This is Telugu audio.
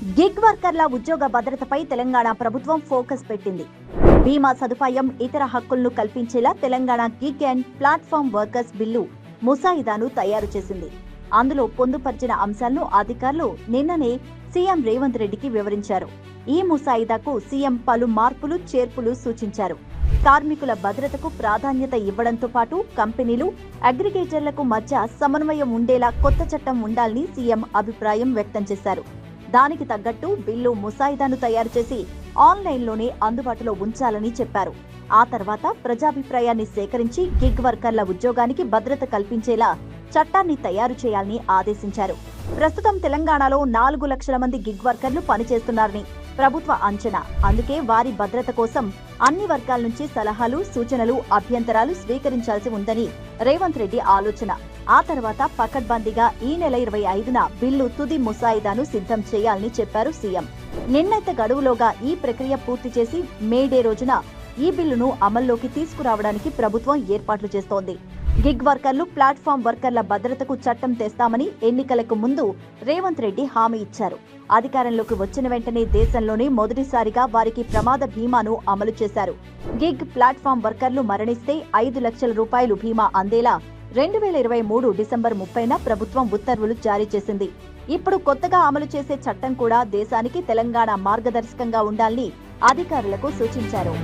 గిగ్ వర్కర్ల ఉద్యోగ భద్రతపై తెలంగాణ ప్రభుత్వం ఫోకస్ పెట్టింది. బీమా సదుపాయం ఇతర హక్కులను కల్పించేలా Telangana gig and platform workers bill ముసాయిదాను తయారు చేసింది. అందులో పొందుపరిచిన అంశాలను అధికారులు నిన్ననే సీఎం రేవంత్ రెడ్డికి వివరించారు. ఈ ముసాయిదాకు సీఎం పలు మార్పులు చేర్పులు సూచించారు. కార్మికుల భద్రతకు ప్రాధాన్యత ఇవ్వడంతో పాటు కంపెనీలు అగ్రిగేటర్లకు మధ్య సమన్వయం ఉండేలా కొత్త చట్టం ఉండాలని సీఎం అభిప్రాయం వ్యక్తం చేశారు. దానికి తగ్గట్టు బిల్లు ముసాయిదాను తయారు చేసి ఆన్లైన్లోనే అందుబాటులో ఉంచాలని చెప్పారు. ఆ తర్వాత ప్రజాభిప్రాయాన్ని సేకరించి గిగ్ వర్కర్ల ఉద్యోగానికి భద్రత కల్పించేలా చట్టాన్ని తయారు చేయాలని ఆదేశించారు. ప్రస్తుతం తెలంగాణలో నాలుగు లక్షల మంది గిగ్ వర్కర్లు పనిచేస్తున్నారని ప్రభుత్వ అంచనా. అందుకే వారి భద్రత కోసం అన్ని వర్గాల నుంచి సలహాలు సూచనలు అభ్యంతరాలు స్వీకరించాల్సి ఉందని రేవంత్ రెడ్డి ఆలోచన. ఆ తర్వాత పకడ్బందీగా ఈ నెల ఇరవై ఐదున బిల్లు తుది ముసాయిదాను సిద్ధం చేయాలని చెప్పారు సీఎం. నిన్నైత గడువులోగా ఈ ప్రక్రియ పూర్తి చేసి మే డే రోజున ఈ బిల్లును అమల్లోకి తీసుకురావడానికి ప్రభుత్వం ఏర్పాట్లు చేస్తోంది. గిగ్ వర్కర్లు ప్లాట్ఫామ్ వర్కర్ల భద్రతకు చట్టం తెస్తామని ఎన్నికలకు ముందు రేవంత్ రెడ్డి హామీ ఇచ్చారు. అధికారంలోకి వచ్చిన వెంటనే దేశంలోనే మొదటిసారిగా వారికి ప్రమాద బీమాను అమలు చేశారు. గిగ్ ప్లాట్ఫామ్ వర్కర్లు మరణిస్తే ఐదు లక్షల రూపాయలు బీమా అందేలా రెండు వేల ఇరవై మూడు డిసెంబర్ ముప్పైన ప్రభుత్వం ఉత్తర్వులు జారీ చేసింది. ఇప్పుడు కొత్తగా అమలు చేసే చట్టం కూడా దేశానికి తెలంగాణ మార్గదర్శకంగా ఉండాలని అధికారులకు సూచించారు.